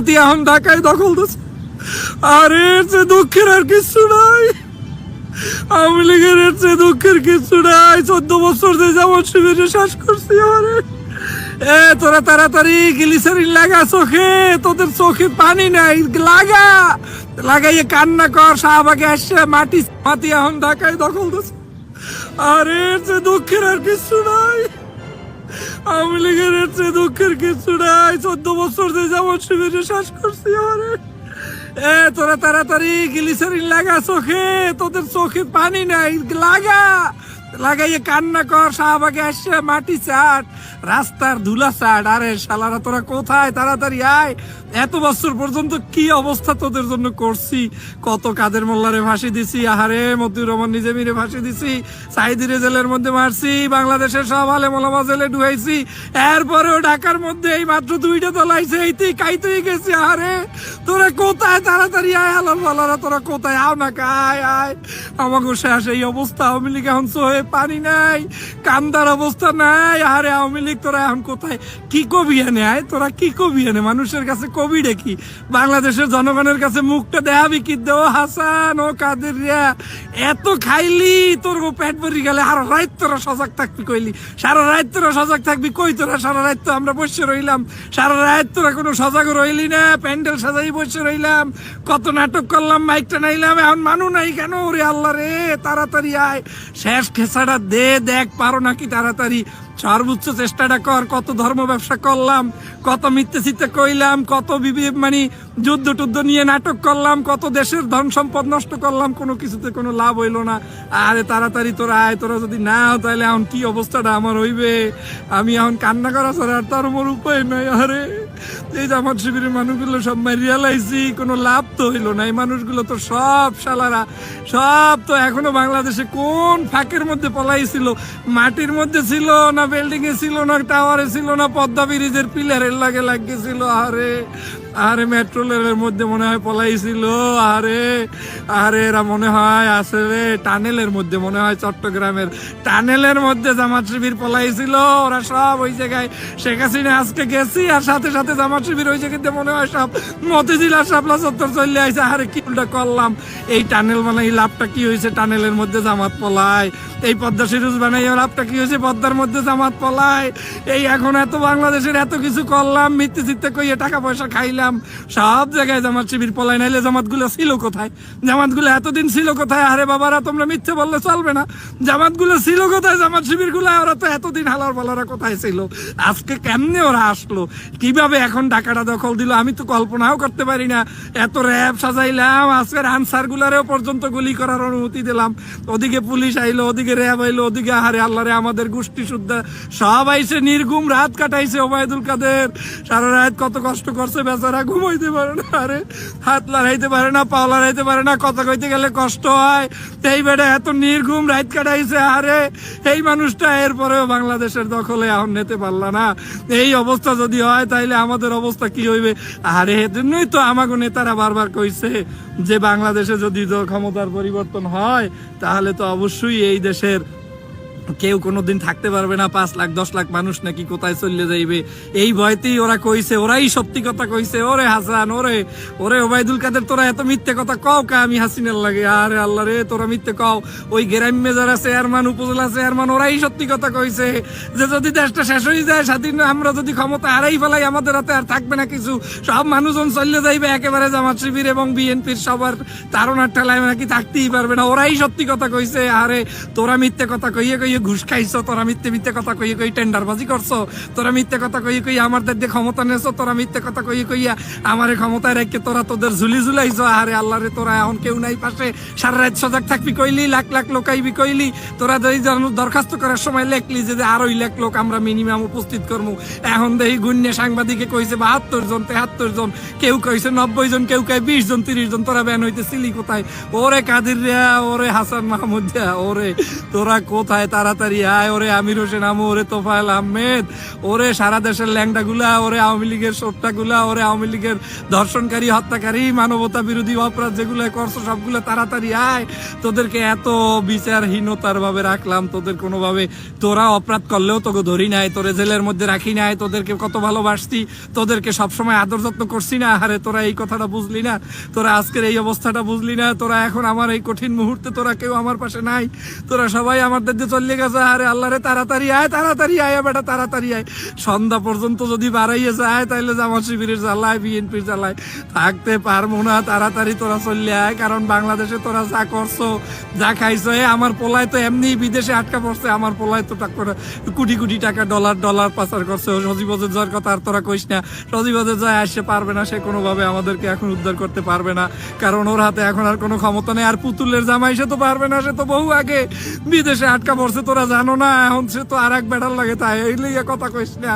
মাতি এখন ঢাকায় দখল দিচ্ছে। আরে এর চেয়ে দুঃখের আর কিছু নাই। আওয়ামী লীগের এর দুঃখের কিছু নাই। চোদ্দ বছর যে যেমন শিবিরে শ্বাস করছি, আরে। এ, তোরা তাড়াতাড়ি গ্লিসারিন লাগা চোখে। তোদের চোখে পানি নাই, লাগা। লাগাইয়ে কান্না কর, শাহবাগে আসছে, মাটি মাটি এখন ঢাকায় দখল দিচ্ছে। আরে এর চেয়ে দুঃখের আর কিছু নাই। আওয়ামী লীগের এর দুঃখের কিছু নাই। চোদ্দ বছর যে যেমন শিবিরে শ্বাস করছি, আরে। এ, তোরা তাড়াতাড়ি গ্লিসারিন লাগা চোখে, তোদের চোখে পানি নাই, লাগা। লাগাইয়ে কান্না কর, শাহবাগে আসছে মাটি চাট রাস্তার ধুলা চাট আরে শালারা, তোরা কোথায়? তাড়াতাড়ি আয়। এত বছর পর্যন্ত কি অবস্থা তোদের জন্য করছি? কত কাদের মোল্লারে ফাঁসি দিছি? আহারে, মতিউর রহমান নিজেমিরে ফাঁসি দিছি। সাইদিরে জেলের মধ্যে মারছি, বাংলাদেশের সব আলে মোলামা জেলে ডুয়াইছি এরপরেও ঢাকার মধ্যে এই মাত্র দুইটা তোলাইছে এইতেই কাইতেই গেছি, আহারে। তোরা কোথায়? তাড়াতাড়ি আয়, হালাল বালারা তোরা কোথায়? আও না কায় আয় আমাকে শেষ এই অবস্থা। আওয়ামী লীগ এখন সোহে পানি নাই, কান্দার অবস্থা নাই। আরে আওয়ামী লীগ তোরা এখন কোথায়? কি কবি এনে, আয়? তোরা কি কবি এনে? মানুষের কাছে কবি ডেকি? বাংলাদেশের জনগণের কাছে মুখটা দেখাবি কি দেও হাসান, ও কাদের রিয়া এত খাইলি, তোর গো পেট ভরি গেলে। আর রাত তোরা সজাগ থাকবি কইলি। সারা রাত তোরা সজাগ থাকবি কই তোরা? সারা রাত তো আমরা বসে রইলাম। সারা রাত তোরা কোনো সজাগ রইলি না। প্যান্ডেল সাজাই বসে রইলাম কত নাটক করলাম, মাইকটা নাইলাম, এখন মানু নাই কেন ওরে আল্লাহ রে? তাড়াতাড়ি আয়। শেষ খেসাটা দে, দেখ, পারো নাকি তাড়াতাড়ি? সর্বোচ্চ চেষ্টাটা কর, কত ধর্ম ব্যবসা করলাম, কত মিথ্যে চিত্তে কইলাম, কত মানে যুদ্ধ টুদ্ধ নিয়ে নাটক করলাম, কত দেশের ধন সম্পদ নষ্ট করলাম, কোনো কিছুতে কোনো লাভ হইল না। আরে তাড়াতাড়ি তোরা আয়, তোরা যদি না তাহলে এখন কি অবস্থাটা আমার হইবে? আমি এখন কান্না করা ছাড়া আর তার মোর উপায় নাই। আরে, এই যে আমার শিবিরের মানুষগুলো সব রিয়ালাইজি কোনো লাভ তো হইল না। এই মানুষগুলো তো সব শালারা, সব তো এখনও বাংলাদেশে কোন ফাঁকের মধ্যে পলাইছিল? মাটির মধ্যে ছিল না বিল্ডিং এ ছিল না টাওয়ারে ছিল না, পদ্মা ব্রিজের পিলারের লাগে লাগিয়েছিল। আরে আরে মেট্রো রেলের মধ্যে মনে হয় পলাইছিল। আরে আরে এরা মনে হয় আসলে টানেলের মধ্যে মনে হয় চট্টগ্রামের। টানেলের মধ্যে জামাত শিবির পলাইছিল, ওরা সব ওই জায়গায়। শেখ হাসিনা আজকে গেছি আর সাথে সাথে জামাত শিবির ওই জায়গাতে মনে হয় সব মতিঝিল শাপলা চত্বর চলে আইছে। আরে কি করলাম। এই টানেল মানে এই লাভটা কি হয়েছে? টানেলের মধ্যে জামাত পলায়। এই পদ্মা সিরিজ বানাই লাভটা কি হয়েছে? পদ্মার মধ্যে জামাত পলায়। এই এখন এত বাংলাদেশের এত কিছু করলাম, মিথ্যে চিত্তে কইয়ে টাকা পয়সা খাইলাম। সব জায়গায় জামাত শিবির পলায়, নাইলে জামাতগুলো ছিল কোথায়? জামাতগুলো এতদিন ছিল কোথায়? আরে বাবারা, তোমরা মিথ্যে বললে চলবে না। জামাতগুলো ছিল কোথায়? জামাত শিবিরগুলো ওরা তো এতদিন হালার বলারা কোথায় ছিল? আজকে কেমনে ওরা আসলো? কীভাবে এখন ঢাকাটা দখল দিল? আমি তো কল্পনাও করতে পারি না। এত র্যাব সাজাইলাম, আজকের আনসার গুলারেও পর্যন্ত গুলি করার অনুমতি দিলাম। ওদিকে পুলিশ আইলো, ওদিকে র্যাব আইলো ওদিকে আহারে আল্লাহরে আমাদের গোষ্ঠী শুদ্ধা। সব আইসে নির্গুম রাত কাটাইছে ওবায়দুল কাদের। সারা রাত কত কষ্ট করছে, বেচারা ঘুমাইতে পারে না। আরে, হাত লড়াইতে পারে না, পা লড়াইতে পারে না, কথা কইতে গেলে কষ্ট হয়। এই বেটা এত নির্ঘুম রাত কাটাইছে আরে এই মানুষটা এরপরেও বাংলাদেশের দখলে এখন নিতে পারলা না। এই অবস্থা যদি হয়, তাইলে আমাদের অবস্থা কি হইবে? আরে, এজন্যই তো আমাকে নেতারা বারবার কইছে যে, বাংলাদেশে যদি ক্ষমতার পরিবর্তন হয়, তাহলে তো অবশ্যই এই দেশের কেউ কোনোদিন থাকতে পারবে না, পাঁচ লাখ, দশ লাখ মানুষ নাকি কোথায় চলে যাইবে। এই ভয়তেই ওরা কইছে, ওরাই সত্যি কথা কইছে, ওরে হাসান, ওরে ওরে ওবায়দুল কাদের, তোরা এত মিথ্যে কথা কও কা আমি হাসিনের লাগে। আরে আল্লাহ রে, তোরা মিথ্যে কও। ওই গ্রাম্যে যারা চেয়ারম্যান, উপজেলা চেয়ারম্যান, ওরাই সত্যি কথা কইছে যে যদি দেশটা শেষ হয়ে যায়, স্বাধীন, আমরা যদি ক্ষমতা হারাই ফেলাই, আমাদের হাতে আর থাকবে না কিছু। সব মানুষজন চলে যাইবে একেবারে জামাত শিবির এবং বিএনপির সবার তারণার ঠেলায় নাকি থাকতেই পারবে না। ওরাই সত্যি কথা কইছে, আরে তোরা মিথ্যে কথা কইয়ে কইয়ে ঘুষ খাইছো, তোরা মিথ্যে মিথ্যে কথা কইয়ে কই টেন্ডারবাজি করছ, তোরা মিথ্যে কথা কইয়ে কই আমাদের দিয়ে ক্ষমতা নেছো, তোরা মিথ্যে কথা কইয়ে কইয়া আমারে ক্ষমতায় রেখে তোরা তোদের ঝুলি ঝুলাইছো আরে আল্লাহ রে তোরা এখন কেউ নাই পাশে। সারা রাত সজাগ থাকবি কইলি, লাখ লাখ লোক আইবি কইলি, তোরা জন- দরখাস্ত করার সময় লেখলি যে আড়াই লাখ লোক আমরা মিনিমাম উপস্থিত করব এখন দেখি গুণ্যে সাংবাদিকে কইছে বাহাত্তর জন, তেহাত্তর জন, কেউ কইছে নব্বই জন, কেউ কয় বিশ জন, তিরিশ জন, তোরা ব্যান হইতেছিলি কোথায়? ওরে কাদির রিয়া ওরে হাসান মাহমুদ ওরে তোরা কোথায়? তারা তাড়াতাড়ি আয়, ওরে আমির হোসেন আমু, ওরে তোফায়েল আহমেদ, ওরে সারা দেশের ল্যাংটা গুলা ওরে আওয়ামী লীগের সোপটা গুলা ওরে আওয়ামী লীগের ধর্ষণকারী, হত্যাকারী মানবতা বিরোধী অপরাধ যেগুলো করছ, সবগুলো তাড়াতাড়ি আয়। তোদেরকে এত বিচারহীনতার ভাবে রাখলাম, তোদের কোনোভাবে, তোরা অপরাধ করলেও তোকে ধরি নাই, তোরে জেলের মধ্যে রাখি নাই, তোদেরকে কত ভালোবাসতি তোদেরকে সবসময় আদর যত্ন করছি না, আরে তোরা এই কথাটা বুঝলি না, তোরা আজকের এই অবস্থাটা বুঝলি না, তোরা এখন আমার এই কঠিন মুহূর্তে তোরা কেউ আমার পাশে নাই, তোরা সবাই আমাদের দিয়ে গেছে আরে আল্লাহ রে তাড়াতাড়ি আয় তাড়াতাড়ি আয় বেটা তাড়াতাড়ি আয়। সন্ধ্যা পর্যন্ত যদি যায় তাহলে শিবিরের জ্বালায়, বিএনপির জ্বালায়। থাকতে পারব না, তাড়াতাড়ি তোরা চললে আয়, কারণ বাংলাদেশে তোরা যা করছ, যা খাইছো আমার পোলায় তো এমনি বিদেশে আটকা পড়ছে, আমার পোলায় তো টাকা কোটি কোটি টাকা ডলার ডলার পাচার করছে। সজীবদের যার কথা আর তোরা কইস না। সজীবদের যায় আসতে পারবে না, সে কোনোভাবে আমাদেরকে এখন উদ্ধার করতে পারবে না। কারণ ওর হাতে এখন আর কোনো ক্ষমতা নেই, আর পুতুলের জামাই সে তো পারবে না, সে তো বহু আগে বিদেশে আটকা পড়ছে। তোরা জানো না, এখন সে তো আর এক বেটার লাগে, তাই এই লিগে কথা কইস না।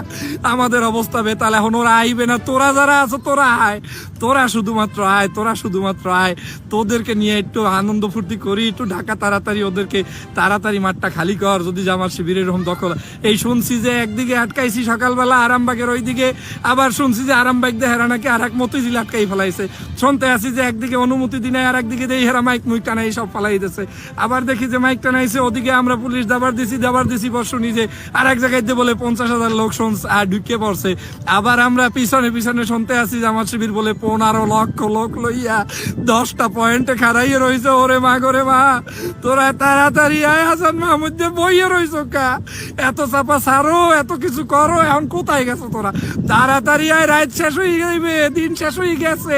আমাদের অবস্থা বেতাল, এখন ওরা আইবে না। তোরা যারা আছো, তোরা আয়। তোরা শুধুমাত্র আয়, তোরা শুধুমাত্র আয়। তোদেরকে নিয়ে একটু আনন্দ ফুর্তি করি, একটু ঢাকা তাড়াতাড়ি ওদেরকে তাড়াতাড়ি মাঠটা খালি কর, যদি জামার শিবিরের এরকম দখল। এই শুনছি যে একদিকে আটকাইছি সকালবেলা আরামবাগের ওইদিকে, আবার শুনছি যে আরামবাগ দিয়ে হেরা নাকি আর এক মতিঝিল আটকাই ফেলাইছে। শুনতে আসি যে একদিকে অনুমতি দিনে আর একদিকে দিয়ে হেরা মাইক মুইক টানাই সব ফেলাই দিছে আবার দেখি যে মাইক টানাইছে, ওদিকে আমরা পুলিশ দাবার দিছি দাবার দিছি পর শুনি যে আর এক জায়গায় দিয়ে বলে, পঞ্চাশ হাজার লোক আর ঢুকে পড়ছে। আবার আমরা পিছনে পিছনে শুনতে আসি, জামাত শিবির বলে, পনেরো লক্ষ লোক লইয়া দশটা পয়েন্টে খারাইয়ে রয়েছে ওরে মা করে মা। তোরা তাড়াতাড়ি আয়, হাসান মাহমুদ বইয়ে রইছ কা। এত চাপা সারো এত কিছু করো, এখন কোথায় গেছো তোরা? তাড়াতাড়ি আয়, রাত শেষ হয়ে যাইবে দিন শেষ হয়ে গেছে।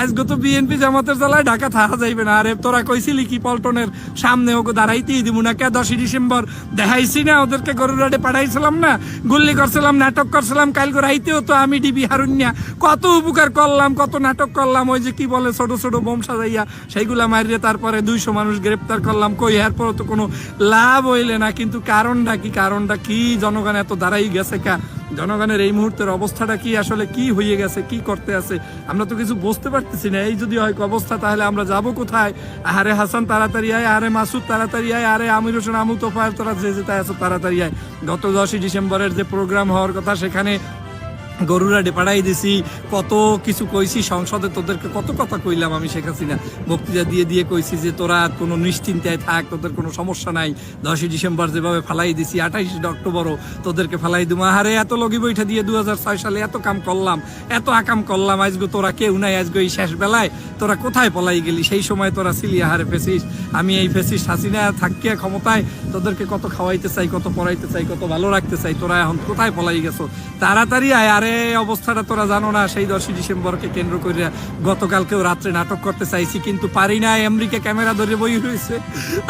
আজকে তো বিএনপি জামাতের জ্বালায় ঢাকা থাকা যাইবে না। আরে তোরা কইছিলি কি, পল্টনের সামনে ওকে দাঁড়াইতেই দিব না কে? দশই ডিসেম্বর দেখাইছি না, ওদেরকে গরুরাটে পাঠাইছিলাম না, গুল্লি করছিলাম, নাটক করছিলাম, কালকে রাইতেও তো আমি ডিবি হারুনিয়া। কত উপকার করলাম, কত নাটক করলাম, ওই যে কি বলে, ছোট ছোট বোম সাজাইয়া সেইগুলা মারিয়ে তারপরে দুইশো মানুষ গ্রেপ্তার করলাম, কই এরপর তো কোনো লাভ হইলে না, কিন্তু কারণটা কি কারণটা কি, জনগণ এত দাঁড়াই গেছে কা? জনগণের এই মুহূর্তের অবস্থাটা কি? আসলে কি হয়ে গেছে? কি করতে আছে? আমরা তো কিছু বুঝতে পারতেছি না। এই যদি হয়, অবস্থা তাহলে আমরা যাব কোথায়? আরে হাসান তাড়াতাড়ি আয়, আরে মাসুদ তাড়াতাড়ি আয়, আরে আমির হোসেন, আমু তোফায় তোরা যে যেতে আসো তাড়াতাড়ি আয়। গত দশই ডিসেম্বরের যে প্রোগ্রাম হওয়ার কথা, সেখানে গরুরা পাঠাই দিছি, কত কিছু কইছি, সংসদে তোদেরকে কত কথা কইলাম আমি শেখ হাসিনা। বক্তৃতা দিয়ে দিয়ে কইছি যে তোরা কোনো নিশ্চিন্তায় থাক, তোদের কোনো সমস্যা নাই। দশই ডিসেম্বর যেভাবে ফালাই দিছি, আঠাইশে অক্টোবরও তোদেরকে ফালাই দিব। আহারে, এত লগি বইটা দিয়ে দু সালে এত কাম করলাম, এত আকাম করলাম আজকে তোরা কেউ নাই আজকে এই শেষ বেলায় তোরা কোথায় পলাই গেলি? সেই সময় তোরা ছিলি আহারে ফেসিস আমি এই ফেসিস হাসিনা থাকিয়া ক্ষমতায় তোদেরকে কত খাওয়াইতে চাই, কত পড়াইতে চাই, কত ভালো রাখতে চাই, তোরা এখন কোথায় পলাই গেছো? তাড়াতাড়ি আয়, আরে এই অবস্থাটা তোরা জানো না সেই দশই ডিসেম্বরকে কেন্দ্র করে গতকালকেও রাত্রে নাটক করতে চাইছি কিন্তু পারি না আমেরিকা ক্যামেরা ধরে বই হয়েছে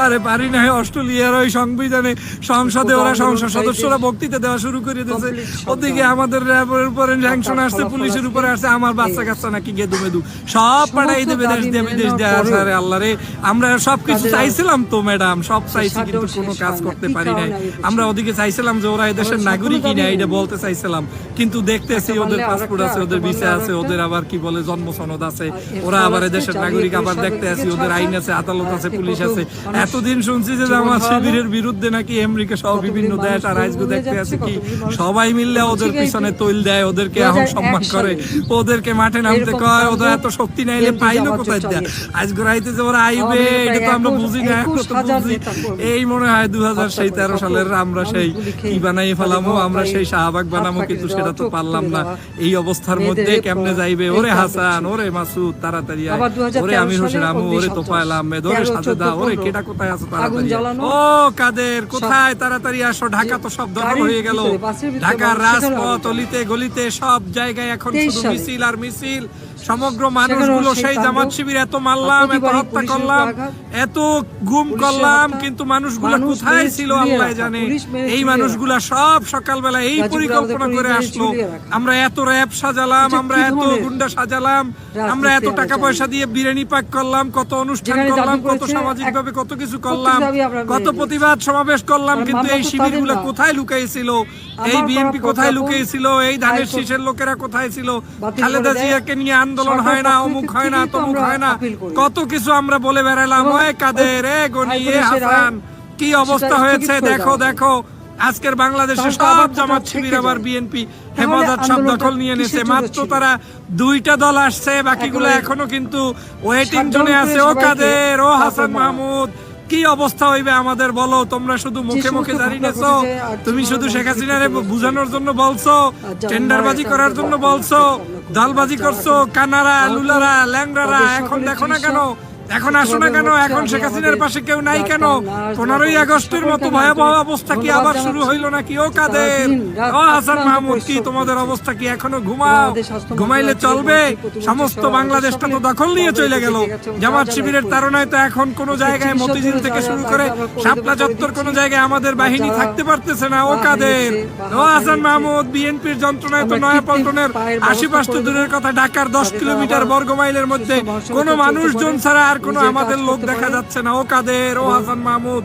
আরে পারি না অস্ট্রেলিয়ার ওই সংবিধানে সংসদে ওরা সংসদ সদস্যরা বক্তৃতা দেওয়া শুরু করে দিয়েছে। ওদিকে আমাদের র্যাবের উপরে স্যাংশন আসছে পুলিশের উপরে আসছে আমার বাচ্চা কাচ্চা নাকি গেদু মেদু সব পাঠাই দেবে দেশ দিয়ে বিদেশ দিয়ে আসে আরে আল্লাহ রে আমরা সব কিছু চাইছিলাম তো ম্যাডাম সব চাইছি কিন্তু কোনো কাজ করতে পারি নাই। আমরা ওদিকে চাইছিলাম যে ওরা এদেশের নাগরিকই না এটা বলতে চাইছিলাম কিন্তু দেখতেছি ওদের পাসপোর্ট আছে ওদের ভিসা আছে ওদের আবার কি বলে জন্ম সনদ আছে ওরা আবার এদেশের নাগরিক আবার দেখতে আছি ওদের আইন আছে আদালত আছে পুলিশ আছে। এতদিন শুনছি যে আমার শিবিরের বিরুদ্ধে নাকি আমেরিকা সহ বিভিন্ন দেশ আর আজকে দেখতে আছি কি? সবাই মিললে ওদের পিছনে তৈল দেয় ওদেরকে এখন সম্মান করে। ওদেরকে মাঠে নামতে কয় ওদের এত শক্তি নাইলে পাইলো কোথায় দেয়? আজকে রাইতে যে ওরা আইবে এটা তো আমরা বুঝি না এখন তো বুঝি। এই মনে হয় দু হাজার সেই তেরো সালের আমরা সেই কি বানাই ফেলামো আমরা সেই শাহবাগ বানামো কিন্তু সেটা তো পারলাম না এই অবস্থার মধ্যে কেমনে যাইবে? ওরে হাসান ওরে মাসুদ তাড়াতাড়ি আয়। আবার 2013 ওরে আমির হোসেন আমু ওরে 19 তোফায়েল আহমেদ ওরে 13, সাজেদা ওরে কেটা কোথায় আছে তাড়াতাড়ি ও কাদের কোথায়? তাড়াতাড়ি আসো ঢাকা তো সব দখল হয়ে গেল। ঢাকার রাজপথ অলিতে গলিতে সব জায়গায় এখন শুধু মিছিল আর মিছিল। সমগ্র মানুষগুলো সেই জামাত শিবির এত মারলাম এত হত্যা করলাম এত গুম করলাম কিন্তু মানুষগুলো মানুষ কোথায় ছিল আল্লাহ জানে। এই মানুষগুলা সব সকালবেলা এই পরিকল্পনা করে আসলো। আমরা এত র্যাব সাজালাম আমরা এত গুন্ডা সাজালাম আমরা এত টাকা পয়সা দিয়ে বিরিয়ানি পাক করলাম কত অনুষ্ঠান করলাম কত সামাজিক ভাবে কত কিছু করলাম কত প্রতিবাদ সমাবেশ করলাম কিন্তু এই শিবিরগুলো কোথায় লুকাইছিল? এই বিএনপি কোথায় লুকিয়েছিল এই ধানের শীষের লোকেরা কোথায় ছিল? খালেদা জিয়াকে নিয়ে আন্দোলন হয় না অমুক হয় না তমুক হয় না। কত কিছু আমরা বলে বেড়ালাম এবং ওই কাদের এ গনি এ হাসান কি অবস্থা হয়েছে? দেখো দেখো আজকের বাংলাদেশে সব জামাত শিবির আবার বিএনপি হেফাজত সব দখল নিয়ে নিয়েছে। মাত্র তারা দুইটা দল আসছে বাকিগুলো এখনও কিন্তু ওয়েটিং জোনে আছে। ও কাদের? ও হাসান মাহমুদ কি অবস্থা হইবে আমাদের বলো? তোমরা শুধু মুখে মুখে আর তুমি শুধু শেখ হাসিনারে বুঝানোর জন্য বলছো? টেন্ডারবাজি করার জন্য বলছো দালবাজি করছ? কানারা লুলারা ল্যাংরারা এখন দেখো না কেন? এখন আসো না কেন? এখন শেখ হাসিনার পাশে কেউ নাই কেন? পনেরোই আগস্টের মতো ভয়াবহ অবস্থা কি আবার শুরু। হইল নাকি? ও কাদের? ও হাসান মাহমুদ কি? তোমাদের অবস্থা কি এখনও ঘুমাও? ঘুমাইলে চলবে? সমস্ত বাংলাদেশটা তো দখল নিয়ে চলে গেল। জামাত শিবিরের তাড়নায় তো এখন কোনো জায়গায় মতিঝিল থেকে শুরু করে শাপলা চত্বর কোনো জায়গায় আমাদের বাহিনী থাকতে পারতেছে না। ও কাদের? ও হাসান মাহমুদ, বিএনপির যন্ত্রণায় তো আমরা নয়া কৃত্রিম পল্টনের পায়ের তো দূরের কথা, ঢাকার দশ কিলোমিটার বর্গ মাইলের মধ্যে কোনো মানুষজন ছাড়া আর কোনো আমাদের লোক দেখা যাচ্ছে না। ও কাদের? ও হাসান মাহমুদ।